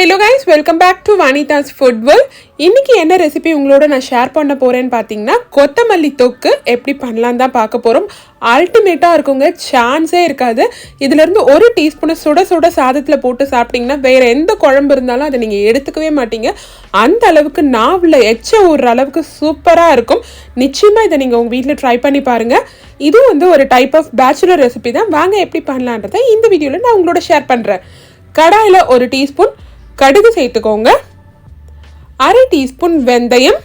Hello guys welcome back to Vanitha's food world இன்னைக்கு என்ன recipe உங்களோட நான் ஷேர் பண்ண போகிறேன்னு பார்த்தீங்கன்னா கொத்தமல்லி தொக்கு எப்படி பண்ணலாம் தான் பார்க்க போகிறோம் அல்டிமேட்டாக இருக்குங்க சான்ஸே இருக்காது. இதுலேருந்து ஒரு டீஸ்பூனை சுட சுட சாதத்தில் போட்டு சாப்பிட்டீங்கன்னா வேற எந்த குழம்பு இருந்தாலும் அதை நீங்கள் எடுத்துக்கவே மாட்டீங்க. அந்த அளவுக்கு நாவில் எச்ச ஊறுற அளவுக்கு சூப்பராக இருக்கும். நிச்சயமாக இதை நீங்கள் உங்கள் வீட்டில் ட்ரை பண்ணி பாருங்கள் இதுவும் வந்து ஒரு டைப் ஆஃப் பேச்சுலர் ரெசிபி தான். வாங்க எப்படி பண்ணலான்றதை இந்த வீடியோவில் நான் உங்களோட ஷேர் பண்ணுறேன் கடாயில் ஒரு டீஸ்பூன் கடுகு சேர்த்துக்கோங்க. அரை டீஸ்பூன் வெந்தயம்.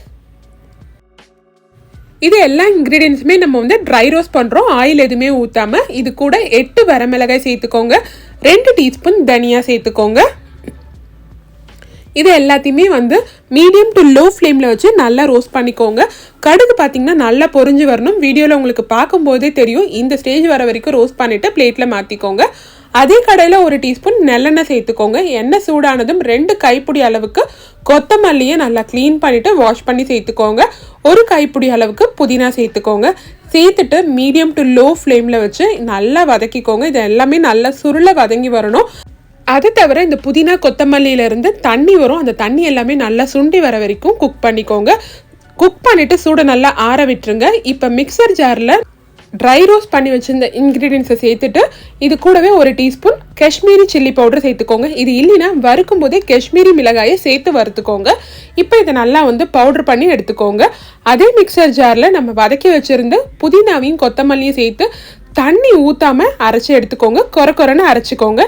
இது எல்லா இன்க்ரீடியன்ஸுமே நம்ம வந்து ட்ரை ரோஸ்ட் பண்ணுறோம் ஆயில் எதுவுமே ஊற்றாம இது கூட எட்டு வரமிளகாய் சேர்த்துக்கோங்க. ரெண்டு டீஸ்பூன் தனியா சேர்த்துக்கோங்க. இது எல்லாத்தையுமே வந்து மீடியம் டு லோ ஃப்ளேமில் வச்சு நல்லா ரோஸ்ட் பண்ணிக்கோங்க. கடுகு பார்த்தீங்கன்னா நல்லா பொரிஞ்சு வரணும். வீடியோவில் உங்களுக்கு பார்க்கும்போதே தெரியும். இந்த ஸ்டேஜ் வர வரைக்கும் ரோஸ்ட் பண்ணிவிட்டு பிளேட்டில் மாற்றிக்கோங்க அதே கடையில் ஒரு டீஸ்பூன் நெல்லெண்ணெய் சேர்த்துக்கோங்க. எண்ணெய் சூடானதும் ரெண்டு கைப்பிடி அளவுக்கு கொத்தமல்லியை நல்லா க்ளீன் பண்ணிவிட்டு வாஷ் பண்ணி சேர்த்துக்கோங்க. ஒரு கைப்பிடி அளவுக்கு புதினா சேர்த்துக்கோங்க. சேர்த்துட்டு மீடியம் டு லோ ஃப்ளேமில் வச்சு நல்லா வதக்கிக்கோங்க. இது எல்லாமே நல்லா சுருளை வதங்கி வரணும். அது தவிர இந்த புதினா கொத்தமல்லியிலேருந்து தண்ணி வரும். அந்த தண்ணி எல்லாமே நல்லா சுண்டி வர வரைக்கும் குக் பண்ணிக்கோங்க. குக் பண்ணிவிட்டு சூடை நல்லா ஆற விட்டுருங்க. இப்போ மிக்சர் ஜாரில் ட்ரை ரோஸ்ட் பண்ணி வச்சிருந்த இன்க்ரீடியன்ஸை சேர்த்துட்டு இது கூடவே ஒரு டீஸ்பூன் காஷ்மீரி சில்லி பவுடர் சேர்த்துக்கோங்க. இது இல்லைன்னா வறுக்கும் போதே காஷ்மீரி மிளகாயை சேர்த்து வறுத்துக்கோங்க. இப்போ இதை நல்லா வந்து பவுடர் பண்ணி எடுத்துக்கோங்க. அதே மிக்சர் ஜாரில் நம்ம வதக்கி வச்சுருந்து புதினாவையும் கொத்தமல்லியும் சேர்த்து தண்ணி ஊற்றாம அரைச்சி எடுத்துக்கோங்க. கொர கொரன்னு அரைச்சிக்கோங்க.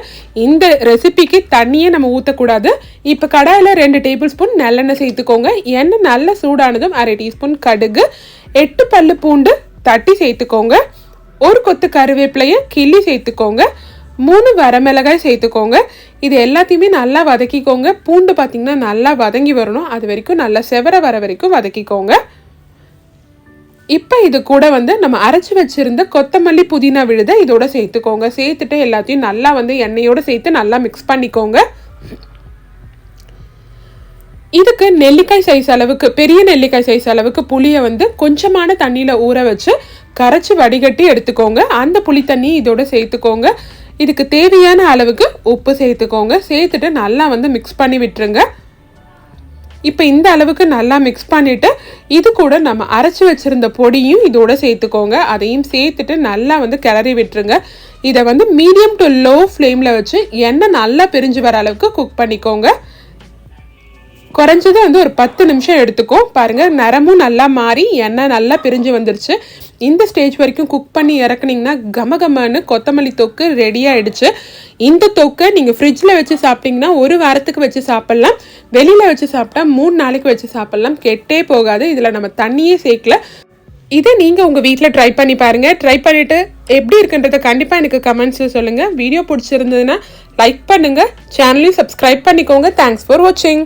இந்த ரெசிபிக்கு தண்ணியே நம்ம ஊற்றக்கூடாது இப்போ கடாயில் ரெண்டு டேபிள் ஸ்பூன் நல்லெண்ணெய் சேர்த்துக்கோங்க. எண்ணெய் நல்ல சூடானதும் அரை டீஸ்பூன் கடுகு எட்டு பல்லு பூண்டு தட்டி சேர்த்துக்கோங்க. ஒரு கொத்து கருவேப்பிலையை கிள்ளி சேர்த்துக்கோங்க. மூணு வரமிளகாய் சேர்த்துக்கோங்க. இது எல்லாத்தையுமே நல்லா வதக்கிக்கோங்க. பூண்டு பார்த்தீங்கன்னா நல்லா வதங்கி வரணும். அது வரைக்கும் நல்லா செவர வர வரைக்கும் வதக்கிக்கோங்க. இப்போ இது கூட வந்து நம்ம அரைச்சி வச்சுருந்த கொத்தமல்லி புதினா விழுத இதோட சேர்த்துக்கோங்க. சேர்த்துட்டு எல்லாத்தையும் நல்லா வந்து எண்ணெயோடு சேர்த்து நல்லா மிக்ஸ் பண்ணிக்கோங்க. இதுக்கு நெல்லிக்காய் சைஸ் அளவுக்கு பெரிய நெல்லிக்காய் சைஸ் அளவுக்கு புளியை வந்து கொஞ்சமான தண்ணியில் ஊற வச்சு கரைச்சி வடிகட்டி எடுத்துக்கோங்க. அந்த புளி தண்ணி இதோட சேர்த்துக்கோங்க. இதுக்கு தேவையான அளவுக்கு உப்பு சேர்த்துக்கோங்க. சேர்த்துட்டு நல்லா வந்து மிக்ஸ் பண்ணி விட்டுருங்க. இப்போ இந்த அளவுக்கு நல்லா மிக்ஸ் பண்ணிவிட்டு இது கூட நம்ம அரைச்சி வச்சுருந்த பொடியும் இதோட சேர்த்துக்கோங்க. அதையும் சேர்த்துட்டு நல்லா வந்து கிளறி விட்டுருங்க. இதை வந்து மீடியம் டு லோ ஃப்ளேமில் வச்சு எண்ணெய் நல்லா பிரிஞ்சு வர அளவுக்கு குக் பண்ணிக்கோங்க. குறைஞ்சது வந்து ஒரு பத்து நிமிஷம் எடுத்துக்கும் பாருங்கள் நிறமும் நல்லா மாறி எண்ணெய் நல்லா பிரிஞ்சு வந்துருச்சு. இந்த ஸ்டேஜ் வரைக்கும் குக் பண்ணி இறக்குனீங்கன்னா கம கமன்னு கொத்தமல்லி தொக்கு ரெடி ஆயிடுச்சு. இந்த தொக்கை நீங்கள் ஃப்ரிட்ஜில் வச்சு சாப்பிட்டீங்கன்னா ஒரு வாரத்துக்கு வச்சு சாப்பிட்லாம். வெளியில் வச்சு சாப்பிட்டா மூணு நாளைக்கு வச்சு சாப்பிட்லாம். கெட்டே போகாது. இதில் நம்ம தண்ணியே சேர்க்கல. இதை நீங்கள் உங்கள் வீட்டில் ட்ரை பண்ணி பாருங்கள் ட்ரை பண்ணிவிட்டு எப்படி இருக்குன்றதை கண்டிப்பாக எனக்கு கமெண்ட்ஸில் சொல்லுங்கள் வீடியோ பிடிச்சிருந்ததுன்னா லைக் பண்ணுங்கள் சேனலையும் சப்ஸ்கிரைப் பண்ணிக்கோங்க. தேங்க்ஸ் ஃபார் வாட்சிங்